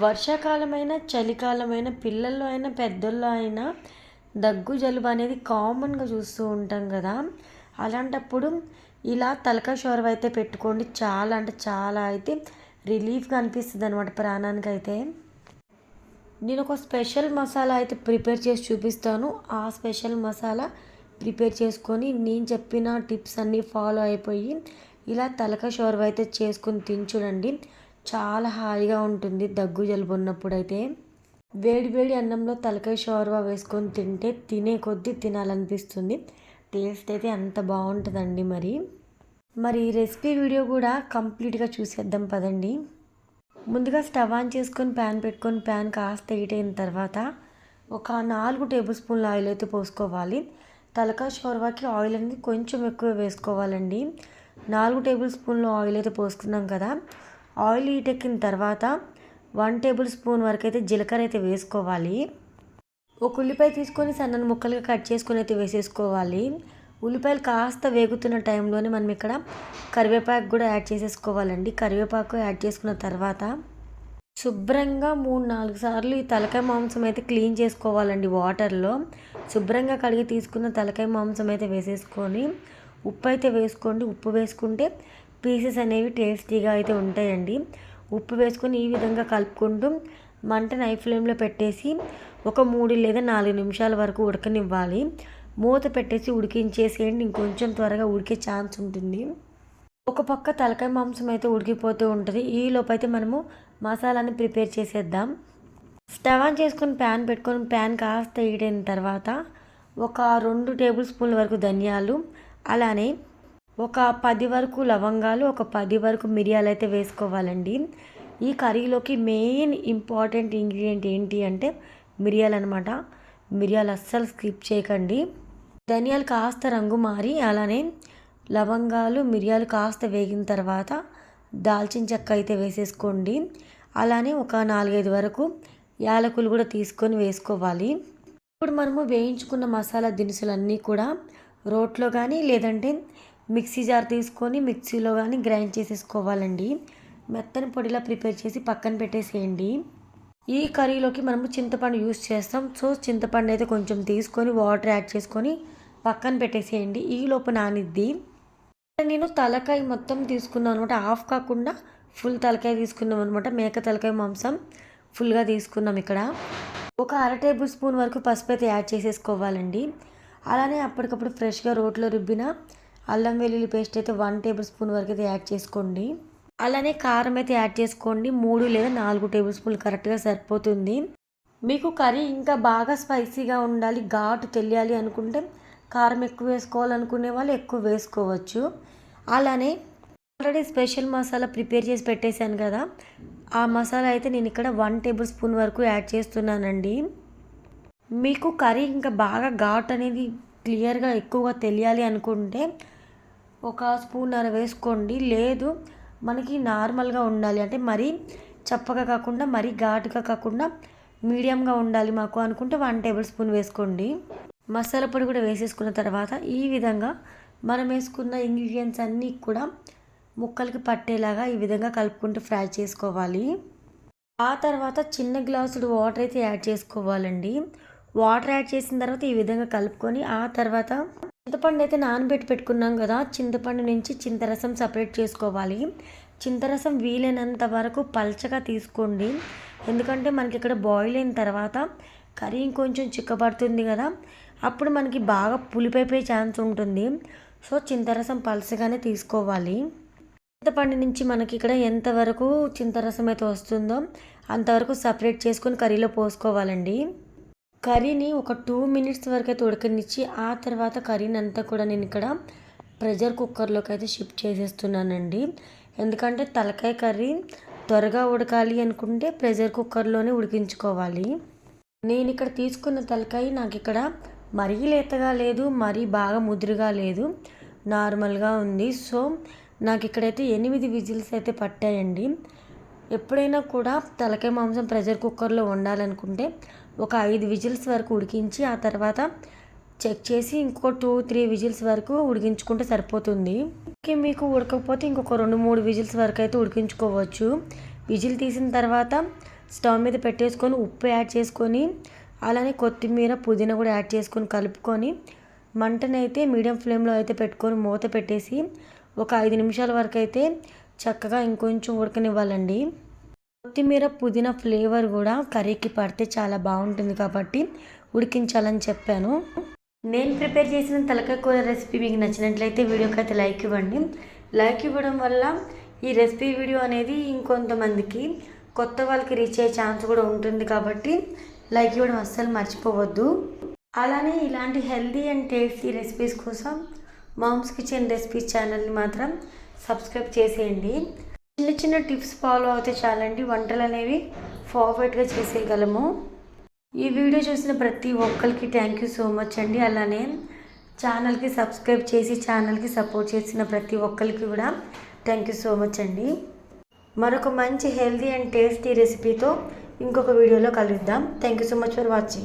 వర్షాకాలమైన చలికాలమైన పిల్లల్లో అయినా పెద్దల్లో అయినా దగ్గు జలుబు అనేది కామన్గా చూస్తూ ఉంటాం కదా. అలాంటప్పుడు ఇలా తలకాయ షోరవ అయితే పెట్టుకోండి. చాలా అంటే చాలా అయితే రిలీఫ్గా అనిపిస్తుంది అనమాట ప్రాణానికి అయితే నేను ఒక స్పెషల్ మసాలా అయితే ప్రిపేర్ చేసి చూపిస్తాను. ఆ స్పెషల్ మసాలా ప్రిపేర్ చేసుకొని నేను చెప్పిన టిప్స్ అన్నీ ఫాలో అయిపోయి ఇలా తలక షోరవ అయితే చేసుకొని తిని చూడండి. చాలా హాయిగా ఉంటుంది దగ్గు జలుబు ఉన్నప్పుడు అయితే వేడి వేడి అన్నంలో తలకాయ షోర్వా వేసుకొని తింటే తినే కొద్దీ తినాలనిపిస్తుంది. టేస్ట్ అయితే అంత బాగుంటుందండి మరి. మరి ఈ రెసిపీ వీడియో కూడా కంప్లీట్గా చూసేద్దాం పదండి. ముందుగా స్టవ్ ఆన్ చేసుకొని ప్యాన్ పెట్టుకొని ప్యాన్ కాస్త హీట్ అయిన తర్వాత ఒక నాలుగు టేబుల్ స్పూన్ల ఆయిల్ అయితే పోసుకోవాలి. తలకాయ షోర్వాకి ఆయిల్ అనేది కొంచెం ఎక్కువ వేసుకోవాలండి. నాలుగు టేబుల్ స్పూన్ల ఆయిల్ అయితే పోసుకున్నాం కదా. ఆయిల్ హీట్ ఎక్కిన తర్వాత వన్ టేబుల్ స్పూన్ వరకు అయితే జీలకర్ర అయితే వేసుకోవాలి. ఒక ఉల్లిపాయ తీసుకొని సన్నని ముక్కలుగా కట్ చేసుకొని అయితే వేసేసుకోవాలి. ఉల్లిపాయలు కాస్త వేగుతున్న టైంలోనే మనం ఇక్కడ కరివేపాకు కూడా యాడ్ చేసేసుకోవాలండి. కరివేపాకు యాడ్ చేసుకున్న తర్వాత శుభ్రంగా మూడు నాలుగు సార్లు ఈ తలకాయ మాంసం అయితే క్లీన్ చేసుకోవాలండి వాటర్లో. శుభ్రంగా కడిగి తీసుకున్న తలకాయ మాంసం అయితే వేసేసుకొని ఉప్పు అయితే వేసుకోండి. ఉప్పు వేసుకుంటే పీసెస్ అనేవి టేస్టీగా అయితే ఉంటాయండి. ఉప్పు వేసుకొని ఈ విధంగా కలుపుకుంటూ మంట నై ఫ్లేమ్లో పెట్టేసి ఒక మూడు లేదా నాలుగు నిమిషాల వరకు ఉడకనివ్వాలి. మూత పెట్టేసి ఉడికించేసేయండి. ఇంకొంచెం త్వరగా ఉడికే ఛాన్స్ ఉంటుంది. ఒక పక్క తలకాయ మాంసం అయితే ఉడికిపోతూ ఉంటుంది. ఈ లోపైతే మనము మసాలాని ప్రిపేర్ చేసేద్దాం. స్టవ్ ఆన్ చేసుకొని ప్యాన్ పెట్టుకొని ప్యాన్ కాస్త ఈడైన తర్వాత ఒక రెండు టేబుల్ స్పూన్ల వరకు ధనియాలు అలానే ఒక పది వరకు లవంగాలు ఒక పది వరకు మిరియాలు అయితే వేసుకోవాలండి. ఈ కర్రీలోకి మెయిన్ ఇంపార్టెంట్ ఇంగ్రీడియంట్ ఏంటి అంటే మిరియాలు అనమాట మిరియాలు అస్సలు స్కిప్ చేయకండి. ధనియాలు కాస్త రంగు మారి అలానే లవంగాలు మిరియాలు కాస్త వేగిన తర్వాత దాల్చిన చెక్క అయితే వేసేసుకోండి. అలానే ఒక నాలుగైదు వరకు యాలకులు కూడా తీసుకొని వేసుకోవాలి. ఇప్పుడు మనము వేయించుకున్న మసాలా దినుసులన్నీ కూడా రోట్లో కానీ లేదంటే మిక్సీ జార్ తీసుకొని మిక్సీలో కానీ గ్రైండ్ చేసేసుకోవాలండి. మెత్తని పొడిలా ప్రిపేర్ చేసి పక్కన పెట్టేసేయండి. ఈ కర్రీలోకి మనము చింతపండు యూస్ చేస్తాం. సో చింతపండు అయితే కొంచెం తీసుకొని వాటర్ యాడ్ చేసుకొని పక్కన పెట్టేసేయండి. ఈ లోపు నానిద్ది. నేను తలకాయ మొత్తం తీసుకున్నాను అనమాట హాఫ్ కాకుండా ఫుల్ తలకాయ తీసుకున్నాం అనమాట మేక తలకాయ మాంసం ఫుల్గా తీసుకున్నాం ఇక్కడ. ఒక అర టేబుల్ స్పూన్ వరకు పసుపు అయితే యాడ్ చేసేసుకోవాలండి. అలానే అప్పటికప్పుడు ఫ్రెష్గా రోట్లో రుబ్బిన అల్లం వెల్లుల్లి పేస్ట్ అయితే వన్ టేబుల్ స్పూన్ వరకు అయితే యాడ్ చేసుకోండి. అలానే కారం అయితే యాడ్ చేసుకోండి. మూడు లేదా నాలుగు టేబుల్ స్పూన్లు కరెక్ట్గా సరిపోతుంది. మీకు కర్రీ ఇంకా బాగా స్పైసీగా ఉండాలి ఘాటు తెలియాలి అనుకుంటే కారం ఎక్కువ వేసుకోవాలనుకునే వాళ్ళు ఎక్కువ వేసుకోవచ్చు. అలానే ఆల్రెడీ స్పెషల్ మసాలా ప్రిపేర్ చేసి పెట్టేశాను కదా ఆ మసాలా అయితే నేను ఇక్కడ వన్ టేబుల్ స్పూన్ వరకు యాడ్ చేస్తున్నానండి. మీకు కర్రీ ఇంకా బాగా ఘాట్ అనేది క్లియర్గా ఎక్కువగా తెలియాలి అనుకుంటే ఒక స్పూన్నర వేసుకోండి. లేదు మనకి నార్మల్గా ఉండాలి. అంటే మరీ చప్పగా కాకుండా మరీ ఘాటుగా కాకుండా మీడియంగా ఉండాలి మాకు అనుకుంటే వన్ టేబుల్ స్పూన్ వేసుకోండి. మసాలా పొడి కూడా వేసేసుకున్న తర్వాత ఈ విధంగా మనం వేసుకున్న ఇంగ్రీడియంట్స్ అన్నీ కూడా ముక్కలకి పట్టేలాగా ఈ విధంగా కలుపుకుంటూ ఫ్రై చేసుకోవాలి. ఆ తర్వాత చిన్న గ్లాసుడు వాటర్ అయితే యాడ్ చేసుకోవాలండి. వాటర్ యాడ్ చేసిన తర్వాత ఈ విధంగా కలుపుకొని ఆ తర్వాత చింతపండు అయితే నానబెట్టి పెట్టుకున్నాం కదా చింతపండు నుంచి చింతరసం సపరేట్ చేసుకోవాలి. చింతరసం వీలైనంత వరకు పల్చగా తీసుకోండి. ఎందుకంటే మనకి ఇక్కడ బాయిల్ అయిన తర్వాత కర్రీ ఇంకొంచెం చిక్కబడుతుంది కదా అప్పుడు మనకి బాగా పులిపోయిపోయే ఛాన్స్ ఉంటుంది. సో చింతరసం పలసగానే తీసుకోవాలి. చింతపండు నుంచి మనకి ఇక్కడ ఎంతవరకు చింతరసం అయితే వస్తుందో అంతవరకు సపరేట్ చేసుకొని కర్రీలో పోసుకోవాలండి. కర్రీని ఒక టూ మినిట్స్ వరకు అయితే ఉడకనిచ్చి ఆ తర్వాత కర్రీని అంతా కూడా నేను ఇక్కడ ప్రెషర్ కుక్కర్లోకి అయితే షిఫ్ట్ చేసేస్తున్నానండి. ఎందుకంటే తలకాయ కర్రీ త్వరగా ఉడకాలి అనుకుంటే ప్రెషర్ కుక్కర్లోనే ఉడికించుకోవాలి. నేను ఇక్కడ తీసుకున్న తలకాయ నాకు ఇక్కడ మరీ లేతగా లేదు మరీ బాగా ముదురుగా లేదు నార్మల్గా ఉంది. సో నాకు ఇక్కడైతే ఎనిమిది విజిల్స్ అయితే పట్టాయండి. ఎప్పుడైనా కూడా తలకాయ మాంసం ప్రెషర్ కుక్కర్లో వండాలనుకుంటే ఒక ఐదు విజిల్స్ వరకు ఉడికించి ఆ తర్వాత చెక్ చేసి ఇంకో టూ త్రీ విజిల్స్ వరకు ఉడికించుకుంటే సరిపోతుంది. మీకు ఉడకపోతే ఇంకొక రెండు మూడు విజిల్స్ వరకు అయితే ఉడికించుకోవచ్చు. విజిల్ తీసిన తర్వాత స్టవ్ మీద పెట్టేసుకొని ఉప్పు యాడ్ చేసుకొని అలానే కొత్తిమీర పుదీనా కూడా యాడ్ చేసుకొని కలుపుకొని మంటనైతే మీడియం ఫ్లేమ్లో అయితే పెట్టుకొని మూత పెట్టేసి ఒక ఐదు నిమిషాల వరకు అయితే చక్కగా ఇంకొంచెం ఉడకనివ్వాలండి. కొత్తిమీర పుదీనా ఫ్లేవర్ కూడా కర్రీకి పడితే చాలా బాగుంటుంది కాబట్టి ఉడికించాలని చెప్పాను. నేను ప్రిపేర్ చేసిన తలకాయ కూర రెసిపీ మీకు నచ్చినట్లయితే వీడియోకి అయితే లైక్ ఇవ్వండి. లైక్ ఇవ్వడం వల్ల ఈ రెసిపీ వీడియో అనేది ఇంకొంతమందికి కొత్త వాళ్ళకి రీచ్ అయ్యే ఛాన్స్ కూడా ఉంటుంది కాబట్టి లైక్ ఇవ్వడం అస్సలు మర్చిపోవద్దు. అలానే ఇలాంటి హెల్దీ అండ్ టేస్టీ రెసిపీస్ కోసం మామ్స్ కిచెన్ రెసిపీస్ ఛానల్ని మాత్రం సబ్స్క్రైబ్ చేసేయండి. చిన్న చిన్న టిప్స్ ఫాలో అవుతే చాలండి. వంటలు అనేవి ఫార్వర్డ్గా చేసేయగలము. ఈ వీడియో చూసిన ప్రతి ఒక్కరికి థ్యాంక్ యూ సో మచ్ అండి. అలానే ఛానల్కి సబ్స్క్రైబ్ చేసి ఛానల్కి సపోర్ట్ చేసిన ప్రతి ఒక్కరికి కూడా థ్యాంక్ యూ సో మచ్ అండి. మరొక మంచి హెల్తీ అండ్ టేస్టీ రెసిపీతో ఇంకొక వీడియోలో కలుద్దాం. Thank you so much for watching